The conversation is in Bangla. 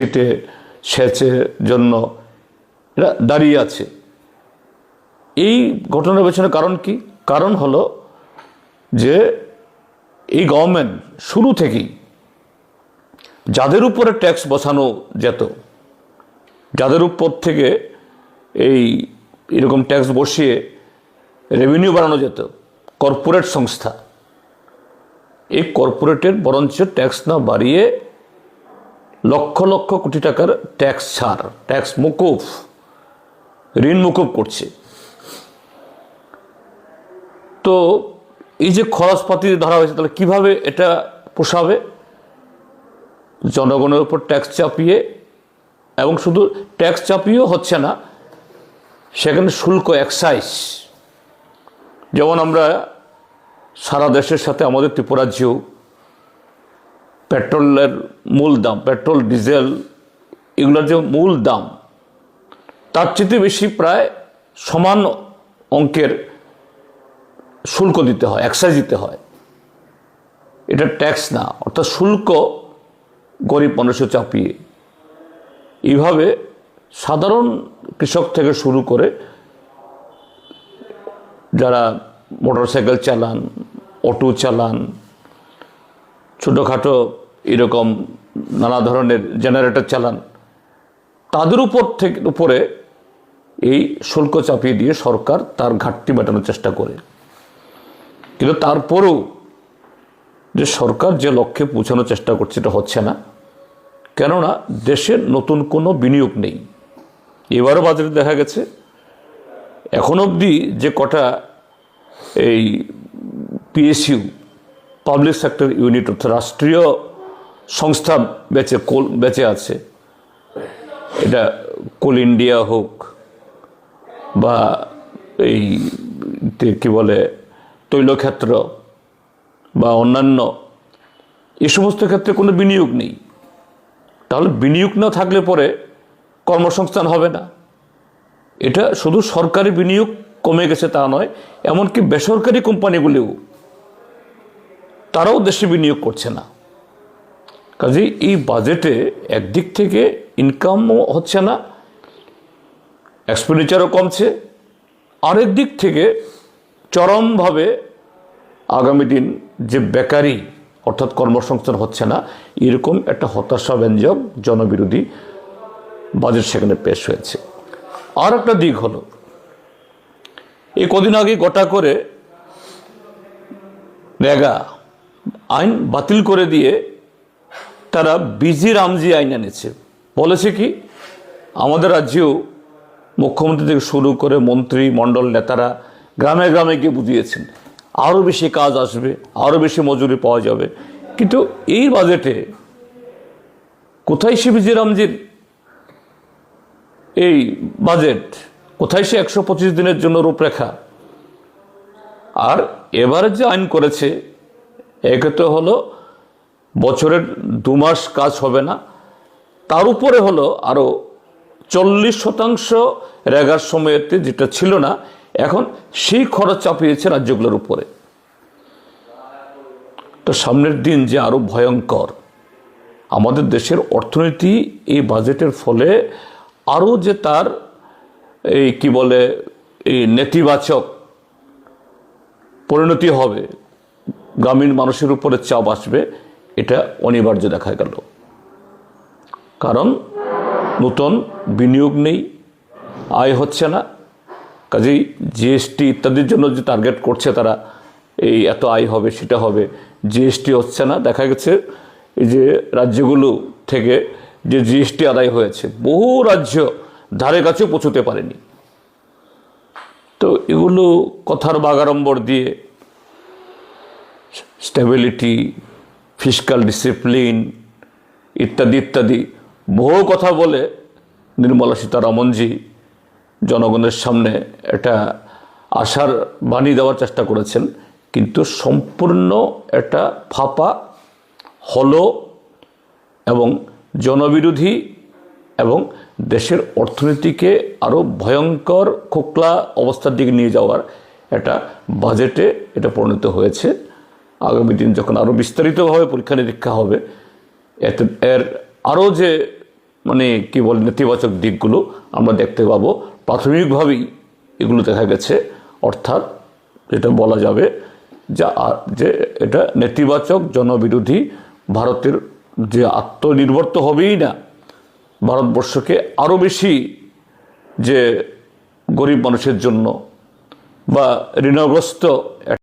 কেটে সেচের জন্য এরা দাঁড়িয়ে আছে। এই ঘটনার পেছনে কারণ কি? কারণ হলো যে এই গভর্নমেন্ট শুরু থেকেই যাদের উপরে ট্যাক্স বসানো যেত, যাদের উপর থেকে এই এরকম ট্যাক্স বসিয়ে রেভিনিউ বাড়ানো যেত কর্পোরেট সংস্থা, এই কর্পোরেটের বরঞ্চ ট্যাক্স না বাড়িয়ে লক্ষ লক্ষ কোটি টাকার ট্যাক্স ছাড়, ট্যাক্স মুকুফ, ঋণ মুকুব করছে। তো এই যে খরচপাতি ধরা হয়েছে, তাহলে কীভাবে এটা পোষাবে? জনগণের উপর ট্যাক্স চাপিয়ে, এবং শুধু ট্যাক্স চাপিয়েও হচ্ছে না, সেখানে শুল্ক এক্সাইজ। যেমন আমরা সারা দেশের সাথে, আমাদের ত্রিপুরাজ্যেও পেট্রোলের মূল দাম, পেট্রোল, ডিজেল, এগুলোর যে মূল দাম, তার চেয়ে বেশি প্রায় সমান অঙ্কের শুল্ক দিতে হয় এক্সাইজ দিতে হয়। এটা ট্যাক্স না, অর্থাৎ শুল্ক গরিব মানুষের চাপিয়ে। এইভাবে সাধারণ কৃষক থেকে শুরু করে যারা মোটরসাইকেল চালান, অটো চালান ছোটোখাটো এরকম নানা ধরনের জেনারেটর চালান। তাদের উপর থেকে, উপরে এই শুল্ক চাপিয়ে দিয়ে সরকার তার ঘাটতি মেটানোর চেষ্টা করে। কিন্তু তারপরেও যে সরকার যে লক্ষ্যে পৌঁছানোর চেষ্টা করছে এটা হচ্ছে না। কেননা দেশের নতুন কোনো বিনিয়োগ নেই। এবারও বাজারে দেখা গেছে, এখন অবধি যে কটা এই পিএসইউ পাবলিক সেক্টর ইউনিট অর্থাৎ রাষ্ট্রীয় সংস্থা বেঁচে কোল, বেঁচে আছে। এটা কোল ইন্ডিয়া হোক বা এই কি বলে, তৈলক্ষেত্র বা অন্যান্য, এ সমস্ত ক্ষেত্রে কোনো বিনিয়োগ নেই। তাহলে বিনিয়োগ না থাকলে পরে কর্মসংস্থান হবে না। এটা শুধু সরকারি বিনিয়োগ কমে গেছে তা নয়, এমনকি বেসরকারি কোম্পানিগুলিও তারাও দেশে বিনিয়োগ করছে না। কাজেই এই বাজেটে একদিক থেকে ইনকামও হচ্ছে না এক্সপেন্ডিচারও কমছে। আরেক দিক থেকে চরমভাবে আগামী দিন যে বেকারি অর্থাৎ কর্মসংস্থান হচ্ছে না, এরকম একটা হতাশাব্যঞ্জক জনবিরোধী বাজেট সেখানে পেশ হয়েছে। আর একটা দিক হলো, এই কদিন আগে গোটা করে রেগা আইন বাতিল করে দিয়ে তারা বিজি রামজি আইন এনেছে। বলেছে কি, আমাদের রাজ্যেও মুখ্যমন্ত্রী থেকে শুরু করে মন্ত্রী, মণ্ডল নেতারা গ্রামে গ্রামে গিয়ে বুঝিয়েছেন আরও বেশি কাজ আসবে আরও বেশি মজুরি পাওয়া যাবে। কিন্তু এই বাজেটে কোথায় সে বিজি রামজির এই বাজেট? কোথায় সে একশো পঁচিশ দিনের জন্য রূপরেখা? আর এবারে যে আইন করেছে একে তো হলো বছরের দু মাস কাজ হবে না। তার উপরে হলো আরও চল্লিশ শতাংশ রেগার সময়েতে যেটা ছিল না, এখন সেই খরচ চাপিয়েছে রাজ্যগুলোর উপরে। তো সামনের দিন যে আরও ভয়ঙ্কর, আমাদের দেশের অর্থনীতি এই বাজেটের ফলে আরও যে তার এই কি বলে, এই নেতিবাচক পরিণতি হবে গ্রামীণ মানুষের উপরে চাপ আসবে, এটা অনিবার্য দেখা গেল। কারণ নতুন বিনিয়োগ নেই, আয় হচ্ছে না। কাজেই জিএসটি ইত্যাদির জন্য যে টার্গেট করছে তারা, এই এত আয় হবে, সেটা হবে। জিএসটি হচ্ছে না, দেখা গেছে এই যে রাজ্যগুলো থেকে যে জিএসটি আদায় হয়েছে, বহু রাজ্য ধারে কাছেও পৌঁছতে পারেনি। তো এগুলো কথার বাগাড়ম্বর দিয়ে স্টেবিলিটি ফিসকাল ডিসিপ্লিন ইত্যাদি ইত্যাদি। বহু কথা বলে নির্মলা সীতারামনজি জনগণের সামনে একটা আশার বাণী দেওয়ার চেষ্টা করেছেন, কিন্তু সম্পূর্ণ একটা ফাঁপা, হলো এবং জনবিরোধী এবং দেশের অর্থনীতিকে আরও ভয়ঙ্কর, খোকলা অবস্থার দিকে নিয়ে যাওয়ার একটা বাজেটে এটা পরিণত হয়েছে। আগামী দিন যখন আরও বিস্তারিতভাবে পরীক্ষা নিরীক্ষা হবে, এতে, এর আরও যে মানে কি বলে, নেতিবাচক দিকগুলো আমরা দেখতে পাবো। প্রাথমিকভাবেই এগুলো দেখা গেছে, অর্থাৎ এটা বলা যাবে যা, যে এটা নেতিবাচক জনবিরোধী ভারতের যে আত্মনির্ভর তো হবেই না, ভারতবর্ষকে আরও বেশি যে গরিব মানুষের জন্য বা ঋণগ্রস্ত